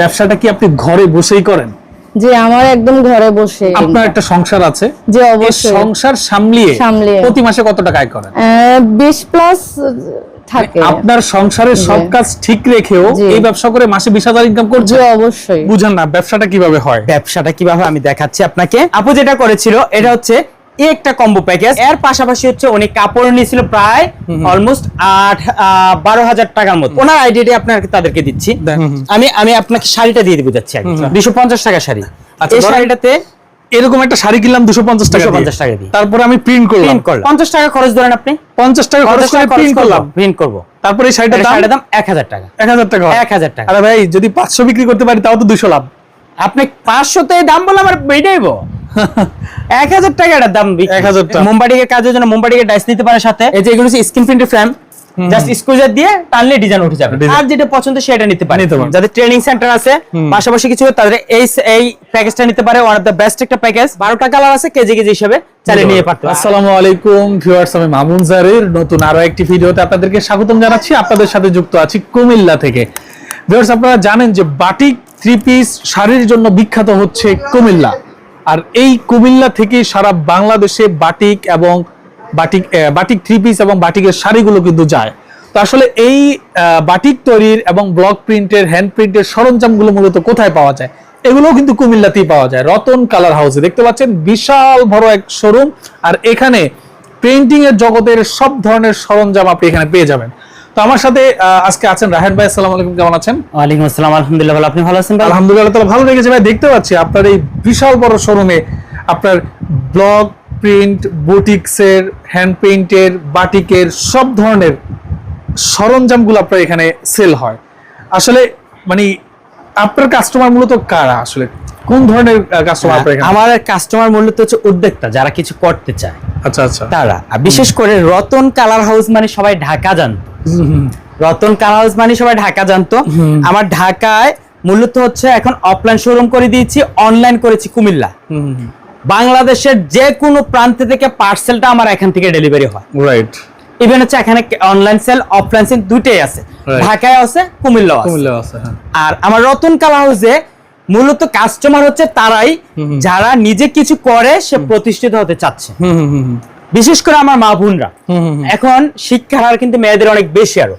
ব্যবসাটা কি আপনি ঘরে বসেই করেন? যে আমার একদম ঘরে বসে আপনার একটা সংসার আছে? যে অবশ্যই। সংসার সামলিয়ে সামলিয়ে। প্রতি মাসে কত টাকা আয় করেন? বিশ প্লাস থাকে। আপনার সংসারের সব কাজ ঠিক রেখেও এই ব্যবসা করে মাসে বিশ হাজার ইনকাম করছে? অবশ্যই। বুঝেন না ব্যবসাটা কীভাবে হয়? ব্যবসাটা কীভাবে আমি দেখাচ্ছি আপনাকে। আপু যেটা করেছিল এটা হচ্ছে একটা কম্বো প্যাকেজ এর পাশাপাশি হচ্ছে উনি কাপড় নিয়েছিল প্রায় অলমোস্ট আট বারো হাজার টাকার মতো। ওনার আইডিয়াটি আপনাকে তাদেরকে দিচ্ছি। আমি আমি আপনাকে শাড়িটা দিয়ে দিব যাচ্ছি দুশো পঞ্চাশ টাকা শাড়ি। আচ্ছা, এই শাড়িটাতে এরকম একটা শাড়ি কিনলাম দুশো পঞ্চাশ টাকা পঞ্চাশ টাকা দিয়ে। তারপরে আমি প্রিন্ট করলাম। প্রিন্ট করলাম। পঞ্চাশ টাকা খরচ ধরেন আপনি। পঞ্চাশ টাকা খরচ করে প্রিন্ট করলাম। প্রিন্ট করব। তারপরে এই শাড়িটার দাম? দাম এক হাজার টাকা। এক হাজার টাকা। এক হাজার টাকা। আরে ভাই যদি পাঁচশো বিক্রি করতে পারি তাও তো দুশো লাভ। আপনি পাঁচশোতে দাম বলে আমার বেড়েইব এক হাজার টাকা এটার দাম 1000 টাকা। মুম্বাইটিকে কাজের জন্য মুম্বাইটিকে ডাইস নিতে পারে সাথে। এই যে এগুলো স্ক্রিন প্রিন্টের ফ্রেম জাস্ট স্কুজার দিয়ে টানলে ডিজাইন উঠে যাবে। আর যেটা পছন্দ সেটা নিতে পারে। যাদের ট্রেনিং সেন্টার আছে পাশাপাশি কিছু তাদের এই এই প্যাকেজটা নিতে পারে। ওয়ান অফ দ্য বেস্ট একটা প্যাকেজ বারোটা কালার আছে কেজি কেজি হিসেবে চালিয়ে নিয়ে পারতে আসসালামু আলাইকুম ভিউয়ার্স আমি মামুন জারির। নতুন আরও একটি ভিডিওতে আপনাদেরকে স্বাগতম জানাচ্ছি। আপনাদের সাথে যুক্ত আছি কুমিল্লা থেকে। ভিউয়ার্স আপনারা জানেন যে বাটিক থ্রি পিস শাড়ির জন্য বিখ্যাত হচ্ছে কুমিল্লা। আর এই কুমিল্লা থেকে সারা বাংলাদেশে বাটিক এবং বাটিক বাটিক থ্রি পিস এবং বাটিকের শাড়িগুলো কিন্তু যায়। তো আসলে এই বাটিক তৈরির এবং ব্লক প্রিন্টের হ্যান্ড প্রিন্টের সরঞ্জামগুলো মূলত কোথায় পাওয়া যায়? এগুলোও কিন্তু কুমিল্লাতেই পাওয়া যায়। রতন কালার হাউসে দেখতে পাচ্ছেন, বিশাল বড় এক শোরুম আর এখানে পেইন্টিং এর জগতের সব ধরনের সরঞ্জাম আপনি এখানে পেয়ে যাবেন। তো আমার সাথে আজকে আছেন রাহেন ভাই আসসালামু আলাইকুম কেমন আছেন? ওয়ালাইকুম আসসালাম আলহামদুলিল্লাহ ভালো। আপনি ভালো আছেন আলহামদুলিল্লাহ তাহলে ভালো লেগেছে ভাই। দেখতে পাচ্ছি আপনার এই বিশাল বড় শোরুমে আপনার ব্লগ প্রিন্ট বুটিক্সের হ্যান্ড পেইন্টের বাটিকের সব ধরনের সরঞ্জামগুলো আপনার এখানে সেল হয়। আসলে মানে আপনার কাস্টমার মূলত কারা আসলে? কোন ধরনের কাস্টমার এখানে? আমার কাস্টমার মূলত হচ্ছে উদ্যোক্তা যারা কিছু করতে চায়। আচ্ছা আচ্ছা। তারা। আর বিশেষ করে রতন কালার হাউস মানে সবাই ঢাকা জানতো। রতন কালার হাউস মানে সবাই ঢাকা জানতো। আমার ঢাকায় মূলত হচ্ছে এখন অফলাইন শোরুম করে দিয়েছি অনলাইন করেছি কুমিল্লা। বাংলাদেশের যে কোনো প্রান্ত থেকে পার্সেলটা আমার এখান থেকে ডেলিভারি হয়। রাইট ইভেন হচ্ছে এখানে অনলাইন সেল অফলাইন সেল দুইটাই আছে। ঢাকায় আছে কুমিল্লাও আছে। কুমিল্লা আছে হ্যাঁ। আর আমার রতন কালা হাউসে মূলত কাস্টমার হচ্ছে তারাই যারা নিজে কিছু করে সে প্রতিষ্ঠিত হতে চাচ্ছে। বিশেষ করে আমার মা বোনরা। এখন শিক্ষার হার কিন্তু মেয়েদের অনেক বেশি আরও।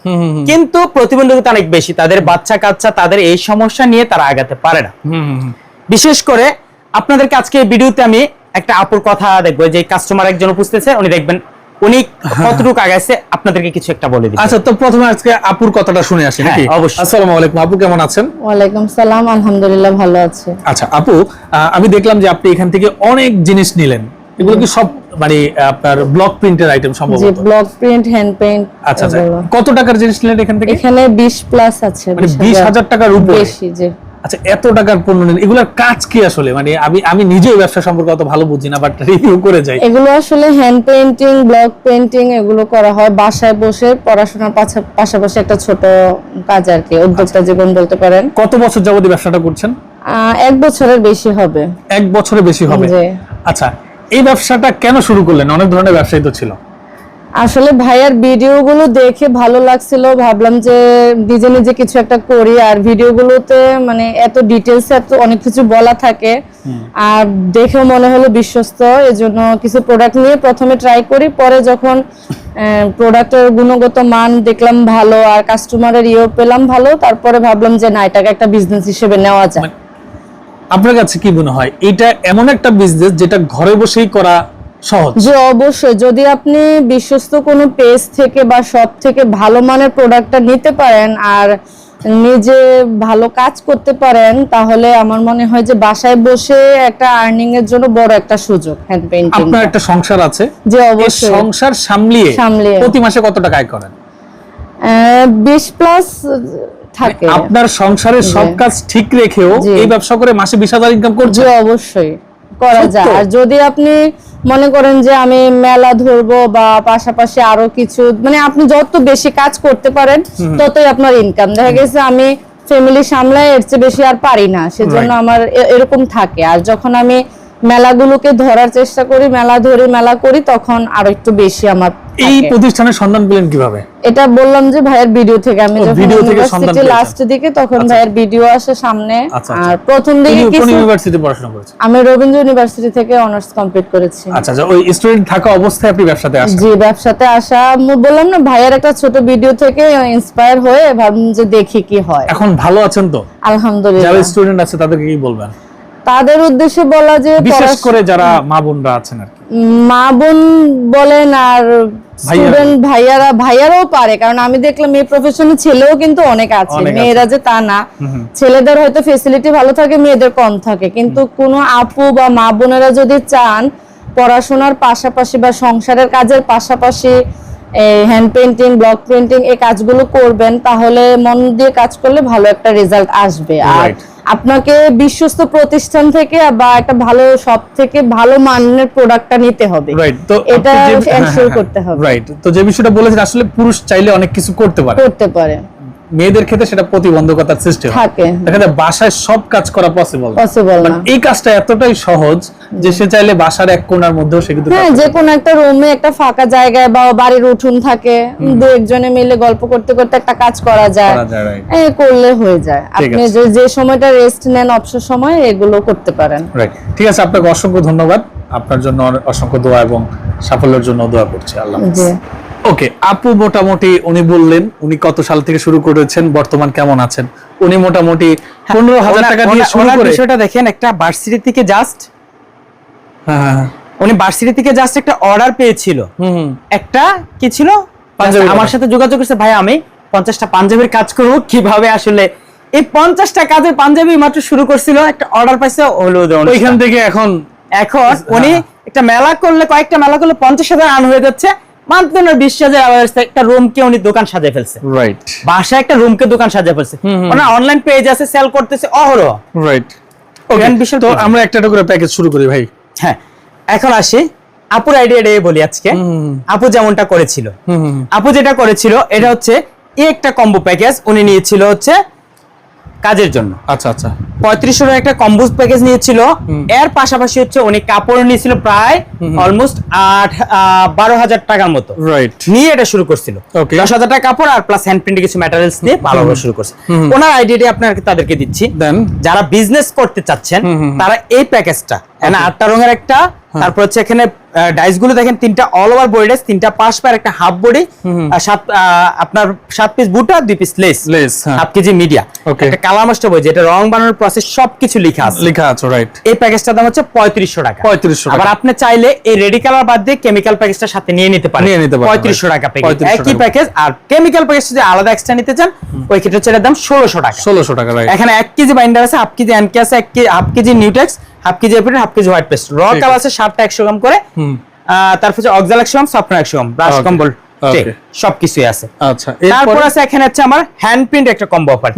কিন্তু প্রতিবন্ধকতা অনেক বেশি। তাদের বাচ্চা কাচ্চা তাদের এই সমস্যা নিয়ে তারা আগাতে পারে না। বিশেষ করে আপনাদেরকে আজকে এই ভিডিওতে আমি একটা আপুর কথা দেখব যে কাস্টমার একজন উপস্থিত উনি দেখবেন উনি কতটুকু আগাইছে আপনাদেরকে কিছু একটা বলে দিই আচ্ছা তো প্রথমে আজকে আপুর কথাটা শুনে আসি হ্যাঁ, নাকি? অবশ্যই। আসসালামু আলাইকুম আপু কেমন আছেন? ওয়ালাইকুম সালাম আলহামদুলিল্লাহ ভালো আছে। আচ্ছা আপু আহ, আমি দেখলাম যে আপনি এখান থেকে অনেক জিনিস নিলেন। এগুলো কি সব মানে আপনার ব্লক প্রিন্টের আইটেম সম্ভবত? ব্লক প্রিন্ট হ্যান্ড পেইন্ট আচ্ছা আচ্ছা। কত টাকার জিনিস নিলেন এখান থেকে? এখানে বিশ প্লাস আছে মানে বিশ হাজার। টাকার উপরে? বেশি যে আচ্ছা এত টাকার পণ্য নিলেন এগুলোর কাজ কি আসলে? মানে আমি আমি নিজেই ব্যবসা সম্পর্কে অত ভালো বুঝি না বাট রিভিউ করে যাই। এগুলো আসলে হ্যান্ড পেইন্টিং ব্লক পেইন্টিং এগুলো করা হয় বাসায় বসে পড়াশোনার পাশাপাশি একটা ছোট কাজ আর কি উদ্যোক্তা জীবন বলতে পারেন। কত বছর যাবত ব্যবসাটা করছেন? এক বছরের বেশি হবে। এক বছরে বেশি হবে। আচ্ছা এই ব্যবসাটা কেন শুরু করলেন? অনেক ধরনের ব্যবসায়ী তো ছিল। আসলে ভাইয়ার ভিডিওগুলো দেখে ভালো লাগছিল ভাবলাম যে নিজে নিজে কিছু একটা করি। আর ভিডিওগুলোতে মানে এত ডিটেলস এত অনেক কিছু বলা থাকে। আর দেখেও মনে হলো বিশ্বস্ত এজন্য কিছু প্রোডাক্ট নিয়ে প্রথমে ট্রাই করি পরে যখন প্রোডাক্টের গুণগত মান দেখলাম ভালো আর কাস্টমারের ইয়েও পেলাম ভালো তারপরে ভাবলাম যে না এটাকে একটা বিজনেস হিসেবে নেওয়া যায়। আপনার কাছে কি মনে হয় এটা এমন একটা বিজনেস যেটা ঘরে বসেই করা সহজ। যে অবশ্যই। যদি আপনি বিশ্বস্ত কোনো পেজ থেকে বা শপ থেকে ভালো মানের প্রোডাক্টটা নিতে পারেন আর নিজে ভালো কাজ করতে পারেন তাহলে আমার মনে হয় যে বাসায় বসে একটা আর্নিং এর জন্য বড় একটা সুযোগ হ্যান্ড পেইন্টিং আপনার একটা সংসার আছে। যে অবশ্যই। সংসার সামলিয়ে সামলিয়ে। প্রতি মাসে কত টাকা আয় করেন? বিশ প্লাস থাকে। আপনার সংসারের সব কাজ ঠিক রেখেও জি। এই ব্যবসা করে মাসে বিশ হাজার ইনকাম করছে অবশ্যই। করা যায়। আর যদি আপনি মনে করেন যে আমি মেলা ধরবো বা পাশাপাশি আরও কিছু মানে আপনি যত বেশি কাজ করতে পারেন ততই আপনার ইনকাম দেখা গেছে আমি ফ্যামিলি সামলায় এর চেয়ে বেশি আর পারি না। সেজন্য আমার এরকম থাকে। আর যখন আমি মেলাগুলোকে ধরার চেষ্টা করি মেলা ধরি মেলা করি তখন আরও একটু বেশি আমার এই প্রতিষ্ঠানের সন্ধান পেলেন কীভাবে? এটা বললাম যে ভাইয়ের ভিডিও থেকে আমি যখন video থেকে সন্ধান লাস্ট দিকে তখন ভাইয়ের ভিডিও আসে সামনে। আচ্ছা, আর প্রথম দিকে কোন ইউনিভার্সিটি পড়াশোনা করেছেন? আমি রবীন্দ্র ইউনিভার্সিটি থেকে অনার্স কমপ্লিট করেছি। আচ্ছা আচ্ছা ওই স্টুডেন্ট থাকা অবস্থায় আপনি ব্যবসাতে আসেন জি ব্যবসাতে আসা। বললাম না ভাইয়ের একটা ছোট ভিডিও থেকে ইন্সপায়ার হয়ে ভাবলাম যে দেখি কি হয়। এখন ভালো আছেন তো? আলহামদুলিল্লাহ। যারা স্টুডেন্ট আছে তাদেরকে কি বলবেন? তাদের উদ্দেশ্যে বলা যে বিশেষ করে যারা মা বোনরা আছেন আর মা বোন বলেন আর স্টুডেন্ট ভাইয়ারা ভাইয়ারাও পারে কারণ আমি দেখলাম এই প্রফেশনে ছেলেও কিন্তু অনেক আছে। অনেক আছে। মেয়েরা যে তা না। ছেলেদের হয়তো ফেসিলিটি ভালো থাকে মেয়েদের কম থাকে। কিন্তু কোনো আপু বা মা বোনেরা যদি চান পড়াশোনার পাশাপাশি বা সংসারের কাজের পাশাপাশি হ্যান্ড পেন্টিং ব্লক পেন্টিং এই কাজগুলো করবেন তাহলে মন দিয়ে কাজ করলে ভালো একটা রেজাল্ট আসবে। আর আপনাকে বিশ্বস্ত প্রতিষ্ঠান থেকে বা একটা ভালো সব থেকে ভালো মানের প্রোডাক্টটা নিতে হবে। রাইট তো এটা আপনি যে- হ্যাঁ, ensure করতে হবে। রাইট তো যে বিষয়টা বলেছেন আসলে পুরুষ চাইলে অনেক কিছু করতে পারে। করতে পারে। মেয়েদের ক্ষেত্রে সেটা প্রতিবন্ধকতার সৃষ্টি থাকে। দেখা যায় বাসায় সব কাজ করা পসিবল পসিবল না। এই কাজটা এতটাই সহজ যে সে চাইলে বাসার এক কোণার মধ্যেও সে কিন্তু হ্যাঁ যে কোনো একটা রুমে একটা ফাঁকা জায়গায় বা বাড়ির উঠুন থাকে দু একজনে মিলে গল্প করতে করতে একটা কাজ করা যায়. এই করলে হয়ে যায়। আপনি যে যে সময়টা রেস্ট নেন অবসর সময় এগুলো করতে পারেন। রাইট ঠিক আছে আপনাকে অসংখ্য ধন্যবাদ। আপনার জন্য অসংখ্য দোয়া এবং সাফল্যের জন্য দোয়া করছি। আল্লাহ ওকে আপু মোটামুটি উনি বললেন উনি কত সাল থেকে শুরু করেছেন বর্তমান কেমন আছেন? উনি মোটামুটি পনেরো হাজার টাকা দিয়ে শুরু করে বিষয়টা দেখেন একটা ভার্সিটি থেকে জাস্ট হ্যাঁ হ্যাঁ, হ্যাঁ। উনি ভার্সিটি থেকে জাস্ট একটা অর্ডার পেয়েছিল। একটা কি ছিল? পাঞ্জাবি আমার সাথে যোগাযোগ করছে ভাই আমি পঞ্চাশটা পাঞ্জাবির কাজ করব। কীভাবে আসলে এই পঞ্চাশটা কাজের পাঞ্জাবি মাত্র শুরু করছিল একটা অর্ডার পাইছে হলো ওইখান থেকে এখন এখন উনি একটা মেলা করলে কয়েকটা মেলা করলে পঞ্চাশ হাজার আন হয়ে যাচ্ছে। মাত্র বিশ হাজার আবার একটা রুমকে উনি দোকান সাজিয়ে ফেলছে। রাইট বাসায় একটা রুমকে দোকান সাজিয়ে ফেলছে। ওনার অনলাইন পেজ আছে সেল করতেছে অহরহ। রাইট ওকে Grand বিশাল তো আমরা একটা একটা করে প্যাকেজ শুরু করি ভাই। হ্যাঁ এখন আসি আপুর বলি আজকে। আপু যেমনটা করেছিল। আপু যেটা করেছিল এটা হচ্ছে একটা কম্বো প্যাকেজ উনি নিয়েছিল হচ্ছে কাজের জন্য। আচ্ছা আচ্ছা। পঁয়ত্রিশশো টাকার একটা কম্বো প্যাকেজ নিয়েছিল। এর পাশাপাশি হচ্ছে উনি কাপড় নিয়েছিল প্রায় অলমোস্ট আট বারো হাজার টাকার মতো। রাইট নিয়ে এটা শুরু করছিল. দশ হাজার টাকা কাপড় আর প্লাস হ্যান্ড প্রিন্টে কিছু ম্যাটেরিয়ালস দিয়ে ভালোভাবে শুরু করছে। ওনার আইডিয়াটি আপনাকে তাদেরকে দিচ্ছি। দেন যারা বিজনেস করতে চাচ্ছেন তারা এই প্যাকেজটা আটটা রঙের একটা। তারপর হচ্ছে এখানে ডাইসগুলো দেখেন তিনটা অল ওভার বডি ডাইস তিনটা পাশ পার একটা হাফ বডি সাত আপনার সাত পিস বুট দুই পিস লেস লেস হ্যাঁ। হাফ কেজি মিডিয়া একটা কালার মাস্টার বই যেটা রং বানানোর প্রসেস সবকিছু লেখা আছে। লেখা আছে রাইট এই প্যাকেজটার দাম হচ্ছে পঁয়ত্রিশশো টাকা। 3500 টাকা। আবার আপনি চাইলে এই রেডি কালার বাদ দিয়ে কেমিক্যাল প্যাকেজটার সাথে নিয়ে নিতে পারেন। নিয়ে নিতে পারেন, পঁয়ত্রিশশো right. টাকা প্যাকেজ একই প্যাকেজ আর কেমিক্যাল প্যাকেজ যদি আলাদা এক্সট্রা নিতে চান ওই ক্ষেত্রে এটার দাম ষোলোশো টাকা। ষোলোশো টাকা রাইট এখানে এক কেজি বাইন্ডার আছে হাফ কেজি অ্যানকে আছে এক KG half KG নিউটেক্স half KG এপিড হাফ কেজি হোয়াইট পেস্ট র কালার আছে। সাতটা একশো গ্রাম করে। হুম। তারপর হচ্ছে অক্সাল একশো গ্রাম সফটওয়্যার একশো গ্রাম ব্রাশ. কম্বল. সবকিছুই আছে। আচ্ছা তারপর আছে এখানে হচ্ছে আমার হ্যান্ড প্রিন্ট একটা কম্বো অফার।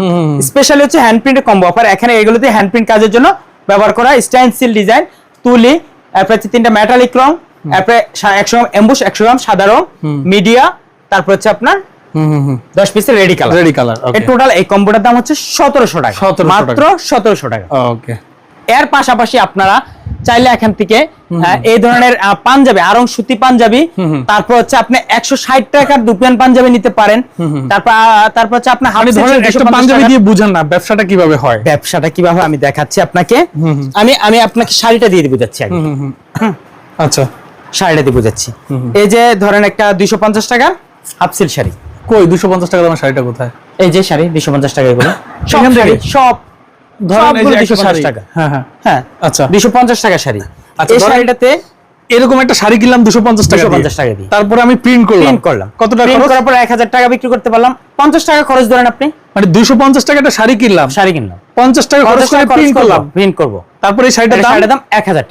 স্পেশালি হচ্ছে হ্যান্ড প্রিন্টের কম্বো অফার এখানে এগুলোতে হ্যান্ড প্রিন্ট কাজের জন্য ব্যবহার করা স্টেনসিল ডিজাইন তুলি তারপরে হচ্ছে তিনটা মেটালিক রং তারপরে একশো গ্রাম এম্বুশ একশো গ্রাম সাদা রং মিডিয়া তারপর হচ্ছে আপনার হুম হুম হুম। দশ পিসের ready colour ready colour total এই কম্বোটার দাম হচ্ছে সতেরোশো টাকা। মাত্র সতেরোশো টাকা। ওকে এর পাশাপাশি আপনারা চাইলে এখান থেকে এই ধরনের পাঞ্জাবি আরং সুতি পাঞ্জাবি তারপর হচ্ছে আপনি একশো ষাট টাকার দুপিয়ান পাঞ্জাবি নিতে পারেন। তারপর তারপর হচ্ছে আপনার আপনি ধরেন একটা পাঞ্জাবি দিয়ে বুঝান না ব্যবসাটা কীভাবে হয়? ব্যবসাটা কীভাবে আমি দেখাচ্ছি আপনাকে। আমি আমি আপনাকে শাড়িটা দিয়ে বুঝাচ্ছি আগে। আচ্ছা। শাড়িটা দিয়ে বুঝাচ্ছি। এই যে ধরেন একটা দুইশো পঞ্চাশ টাকার হাফ সিল শাড়ি। কই দুশো পঞ্চাশ টাকা দামের শাড়িটা কোথায়? এই যে শাড়ি দুইশো পঞ্চাশ টাকা এগুলো সব ধরেন এই যে 250 টাকা। হ্যাঁ হ্যাঁ। হ্যাঁ আচ্ছা। দুইশো পঞ্চাশ টাকা শাড়ি। আচ্ছা, এই শাড়িটাতে এরকম একটা শাড়ি কিনলাম দুশো পঞ্চাশ টাকা 250 টাকা দিয়ে। তারপরে আমি প্রিন্ট করলাম। প্রিন্ট করলাম। কত টাকা প্রিন্ট খরচ? করার পর এক হাজার টাকা বিক্রি করতে পারলাম। পঞ্চাশ টাকা খরচ ধরেন আপনি। মানে দুশো পঞ্চাশ টাকা একটা শাড়ি কিনলাম। শাড়ি কিনলাম। পঞ্চাশ টাকা খরচ করে প্রিন্ট প্রিন্ট করলাম করলাম। প্রিন্ট করব। তারপরে এই শাড়িটার দাম? শাড়ির টাকা। এক হাজার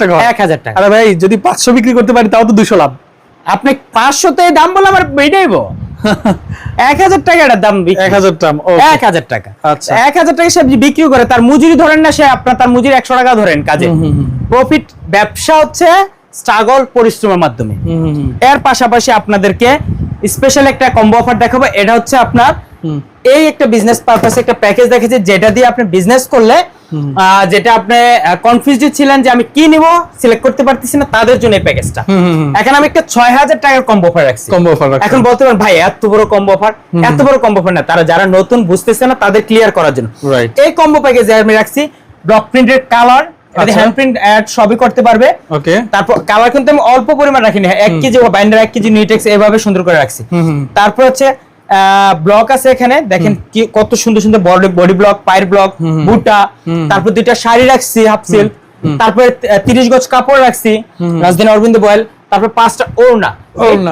টাকা হয়। এক হাজার টাকা। আরে ভাই যদি পাঁচশো বিক্রি করতে পারি তাও তো দুশো লাভ। আপনি পাঁচশোতে দাম বললাম আমার বেড়েইব এক হাজার টাকা এটার দাম বিক্রি। এক হাজার টাকা এক হাজার টাকা আচ্ছা। এক হাজার টাকা সে বিক্রি করে তার মজুরি ধরেন না সে আপনার তার মজুরি একশো টাকা ধরেন কাজে প্রফিট ব্যবসা হচ্ছে স্ট্রাগল পরিশ্রমের মাধ্যমে এর পাশাপাশি আপনাদেরকে স্পেশাল একটা কম্বো অফার দেখাবো এটা হচ্ছে আপনার। এই একটা বিজনেস পারপাস একটা প্যাকেজ দেখেছি যেটা দিয়ে আপনি বিজনেস করলে যেটা আপনি কনফিউজ ছিলেন যে আমি কি নিব সিলেক্ট করতে পারতেছি না তাদের জন্য এই প্যাকেজটা। এখন আমি একটা ছয় হাজার টাকার কম্বো অফার রাখছি offer রাখছেন। এখন বলতে পারেন ভাই এত বড় কম্বো অফার এত বড় কম্বো অফার না তারা যারা নতুন বুঝতেছে না তাদের ক্লিয়ার করার জন্য. এই কম্বো প্যাকেজে আমি রাখছি block printed colour. Hand print add সবই করতে পারবে ওকে তারপর কালার কিন্তু আমি অল্প পরিমাণ রাখিনি এক কেজি বাইন্ডার এক কেজি নিটেক্স এভাবে সুন্দর করে রাখছি। তারপর হচ্ছে ব্লক আছে এখানে। দেখেন কি কত সুন্দর সুন্দর বডি বডি ব্লক পায়ের ব্লক বুটা তারপর দুইটা শাড়ি রাখছি হাফ সিল্ক তারপরে তিরিশ গজ কাপড় রাখছি রাজধানী অরবিন্দ বয়েল। তারপর পাঁচটা ওড়না।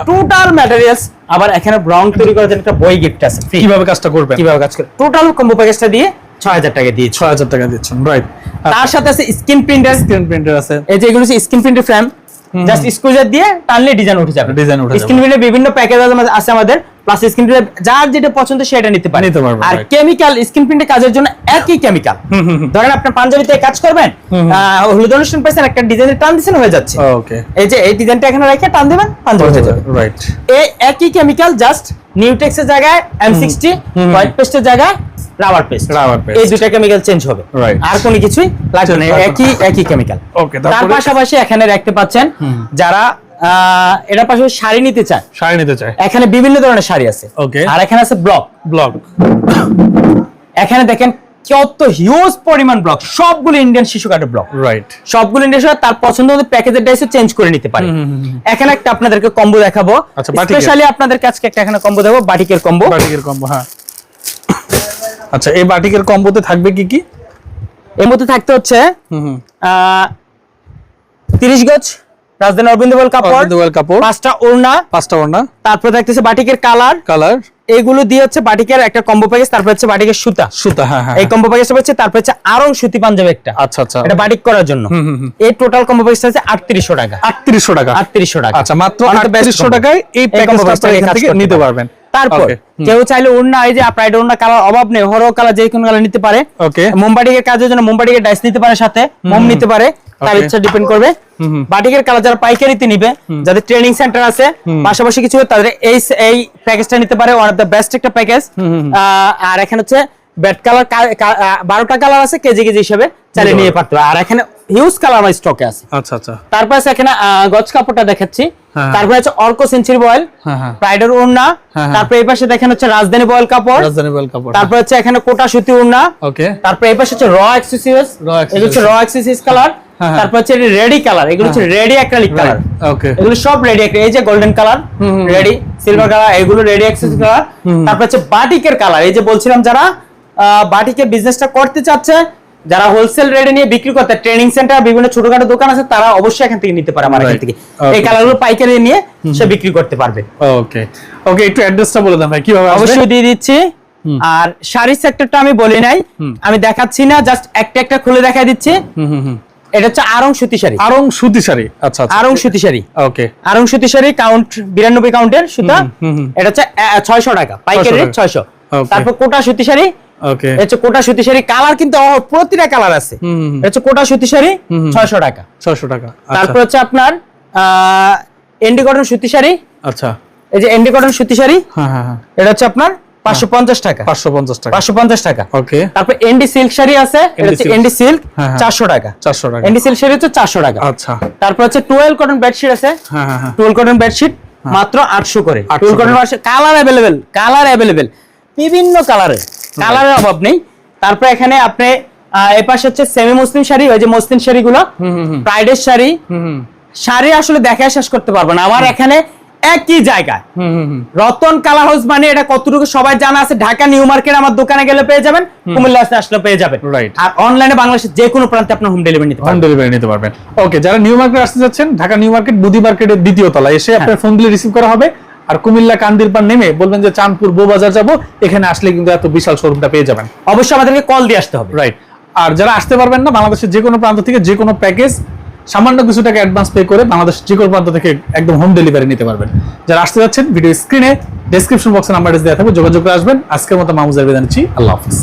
টোটাল ম্যাটেরিয়ালস আবার এখানে রং তৈরি করার জন্য একটা বই গিফট আছে কীভাবে কাজটা করবেন? কীভাবে কাজ করে টোটাল কম্বো প্যাকেজটা দিয়ে ছয় হাজার টাকা দিয়েছি। ছয় হাজার টাকা দিচ্ছেন রাইট তার সাথে আছে স্ক্রিন প্রিন্টার স্ক্রিন প্রিন্টার আছে। এই যে এগুলো স্ক্রিন প্রিন্টের ফ্রেম জাস্ট স্কুজার দিয়ে টানলে ডিজাইন উঠে যাবে। Design উঠে যাবে। স্ক্রিন প্রিন্টের বিভিন্ন প্যাকেজ আছে আমাদের। প্লাস স্ক্রিন প্রিন্টার যার যেটা পছন্দ সেটা নিতে পারে নিতে পারবে, আর কেমিক্যাল স্ক্রিন প্রিন্টের কাজের জন্য একই কেমিক্যাল ধরেন আপনার পাঞ্জাবিতে কাজ করবেন হলুদ অনুষ্ঠান পাইছেন একটা ডিজাইনের টান দিছেন হয়ে যাচ্ছে। ওকে এই যে এই ডিজাইনটা এখানে রেখে টান দিবেন পাঞ্জাবি হয়ে যাবে। রাইট এই একই কেমিক্যাল জাস্ট নিউটেক্সের জায়গায় এম সিক্সটি হোয়াইট পেস্টের জায়গায় রাবার পেস্ট Rubber paste। এই দুটা কেমিক্যাল চেঞ্জ হবে। আর কোনো কিছুই লাগবে না। একই একই কেমিক্যাল Okay, তার পাশাপাশি এখানে রাখতে পাচ্ছেন যারা এটার পাশাপাশি শাড়ি নিতে চায়। শাড়ি নিতে চাই এখানে বিভিন্ন ধরনের শাড়ি আছে। Okay। আর এখানে আছে ব্লক। ব্লগ এখানে দেখেন কত হিউজ পরিমাণ ব্লক। সবগুলো ইন্ডিয়ান শিশু কাঠের ব্লক। রাইট সবগুলো ইন্ডিয়ান শিশু তার পছন্দ মতো প্যাকেজের ডাইসে চেঞ্জ করে নিতে পারে। এখানে একটা আপনাদেরকে কম্বো দেখাবো। আচ্ছা। স্পেশালি আপনাদের কাছে একটা এখানে কম্বো দেবো বাটিকের কম্বো বাটিকের কম্বো হ্যাঁ। আচ্ছা এই বাটিকের কম্বোতে থাকবে কি কি? এর মধ্যে থাকতে হচ্ছে হুম হুম। তিরিশ গজ। রাজধানী অরবিন্দ বল কাপড় কাপড়। পাঁচটা ওড়না পাঁচটা ওড়না। তারপর থাকতেছে বাটিকের কালার কালার। এইগুলো দিয়ে হচ্ছে বাটিকের একটা কম্বো প্যাকেজ তারপর হচ্ছে বাটিকের সুতা। সুতা হ্যাঁ হ্যাঁ এই কম্বো প্যাকেজটা হচ্ছে তারপর হচ্ছে আরং সুতি পাঞ্জাবি একটা। আচ্ছা আচ্ছা। এটা বাটিক করার জন্য। এই টোটাল কম্বো প্যাকেজটা হচ্ছে আটত্রিশশো টাকা। আটত্রিশশো টাকা। আটত্রিশশো টাকা। আচ্ছা মাত্র One of the best আটত্রিশশো combo। টাকায় এই combo প্যাকেজটা আপনারা এখান থেকে নিতে পারবেন। তারপর কেউ চাইলে ওড়না এই যে ওড়না কালার অভাব নেই হরো কালার যে কোনো কালার নিতে পারে। ওকে মোমবাটিকের কাজের জন্য মোমবাটিকের ডাইস নিতে পারে সাথে মোম নিতে পারে। তার ইচ্ছা ডিপেন্ড করবে। বাটিকের কালার যারা পাইকারিতে নিবে যাদের ট্রেনিং সেন্টার আছে পাশাপাশি কিছু তাদের এই এই প্যাকেজটা নিতে পারে ওয়ান অফ দ্য বেস্ট একটা প্যাকেজ আর এখানে হচ্ছে ব্যাট কালার বারোটা কালার আছে কেজি কেজি হিসেবে চালিয়ে নিয়ে পারতে আর এখানে হিউজ কালার আমার স্টকে আছে। আচ্ছা আচ্ছা। তারপর আছে এখানে গজ কাপড়টা দেখাচ্ছি। হ্যাঁ। তারপরে হচ্ছে অর্ক সেঞ্চুরি বয়েল হ্যাঁ হ্যাঁ। প্রাইডের ওড়না। হ্যাঁ। তারপর এই পাশে দেখেন হচ্ছে রাজধানী বয়েল কাপড়। রাজধানী বয়েল কাপড় তারপর হচ্ছে এখানে কোটা সুতি ওড়না। ওকে তারপর এই পাশে হচ্ছে র এক্সেসরিজ Raw এগুলো হচ্ছে র এক্সেসরিজ কালার হ্যাঁ, হ্যাঁ। তারপর হচ্ছে রেডি কালার এগুলো হচ্ছে রেডি অ্যাক্রিলিক কালার। ওকে এগুলো সব রেডি এই যে golden colour ready silver colour এগুলো রেডি অ্যাক্সেসরি কালার তারপর হচ্ছে বাটিকের কালার এই যে বলছিলাম যারা বাটিকের বিজনেসটা করতে চাচ্ছে যারা হোলসেল রেটে নিয়ে বিক্রি করতে ট্রেনিং সেন্টার বিভিন্ন ছোটখাটো দোকান আছে তারা অবশ্যই এখান থেকে নিতে পারে আমার এখান থেকে. এই কালারগুলো পাইকারি নিয়ে সে বিক্রি করতে পারবে। ওকে ওকে একটু অ্যাড্রেসটা বলে দেন ভাই কীভাবে অবশ্যই দিয়ে দিচ্ছি। আর শাড়ির সেক্টরটা আমি বলি নাই আমি দেখাচ্ছি না জাস্ট একটা একটা খুলে দেখাই দিচ্ছি। হুম হুম হুম। এটা হচ্ছে আরং সুতি শাড়ি। আরং সুতি শাড়ি। আচ্ছা আচ্ছা। আরং সুতি শাড়ি। ওকে। আরং সুতি শাড়ি কাউন্ট বিরানব্বই কাউন্টের সুতা। এটা হচ্ছে ছয়শো টাকা। পাইকারি রেট ছয়শো। Okay. তারপর কোটা সুতি শাড়ি। ওকে। এটা হচ্ছে কোটা সুতি শাড়ি। কালার কিন্তু প্রতিটা কালার আছে। এটা হচ্ছে কোটা সুতি শাড়ি ছয়শো টাকা। ছয়শো টাকা। তারপর হচ্ছে আপনার এন্ডি কটন সুতি শাড়ি। আচ্ছা। এই যে এন্ডি কটন সুতি শাড়ি। হ্যাঁ হ্যাঁ হ্যাঁ। এটা হচ্ছে আপনার পাঁচশো পঞ্চাশ টাকা। পাঁচশো পঞ্চাশ টাকা। পাঁচশো পঞ্চাশ টাকা। ওকে তারপর এন্ডি সিল্ক শাড়ি আছে এটা হচ্ছে silk। সিল্ক। চারশো টাকা। চারশো টাকা। এন্ডি সিল্ক শাড়ি হচ্ছে চারশো টাকা। আচ্ছা। তারপর হচ্ছে টুয়েলভ কটন বেডশিট আছে। হ্যাঁ হ্যাঁ টুয়েলভ কটন বেডশিট মাত্র আটশো করে। 800 cotton bedsheet colour available colour available বিভিন্ন কালারের কালারের অভাব নেই। তারপর এখানে আপনি আহ, এ পাশে হচ্ছে সেমি মুসলিম শাড়ি ওই যে মুসলিম শাড়িগুলো। প্রাইডের শাড়ি। শাড়ি আসলে দেখায় শেষ করতে পারব না। আমার এখানে একই জায়গায়। রতন কালার হাউস মানে এটা কতটুকু সবাই জানা আছে ঢাকা নিউ মার্কেট আমার দোকানে গেলে পেয়ে যাবেন কুমিল্লা আসলে পেয়ে যাবেন। আর অনলাইনে বাংলাদেশের যে কোনো প্রান্তে আপনার হোম ডেলিভারি নিতে হোম ডেলিভারি নিতে পারবেন। ওকে যারা নিউ মার্কেট আসতে যাচ্ছেন ঢাকা নিউ মার্কেট বুধি মার্কেটের দ্বিতীয় তলা এসে আপনার ফোন দিলে রিসিভ করা হবে। আর কুমিল্লা কান্দির পার নেমে বলবেন যে চাঁদপুর বউবাজার যাব এখানে আসলে কিন্তু এত বিশাল শোরুমটা পেয়ে যাবেন। অবশ্যই আমাদেরকে কল দিয়ে আসতে হবে। রাইট আর যারা আসতে পারবেন না বাংলাদেশের যে কোনো প্রান্ত থেকে যে কোনো প্যাকেজ সামান্য কিছু টাকা অ্যাডভান্স পে করে বাংলাদেশ যে প্রান্ত থেকে একদম হোম ডেলিভারি নিতে পারবেন। যারা আসতে যাচ্ছেন ভিডিও স্ক্রিনে ডেসক্রিপশন বক্সে নাম্বার দেওয়া থাকবে, যোগাযোগ করে আসবেন। আজকের মতো মামুজার বিদায় নিচ্ছি। আল্লাহ হাফিজ।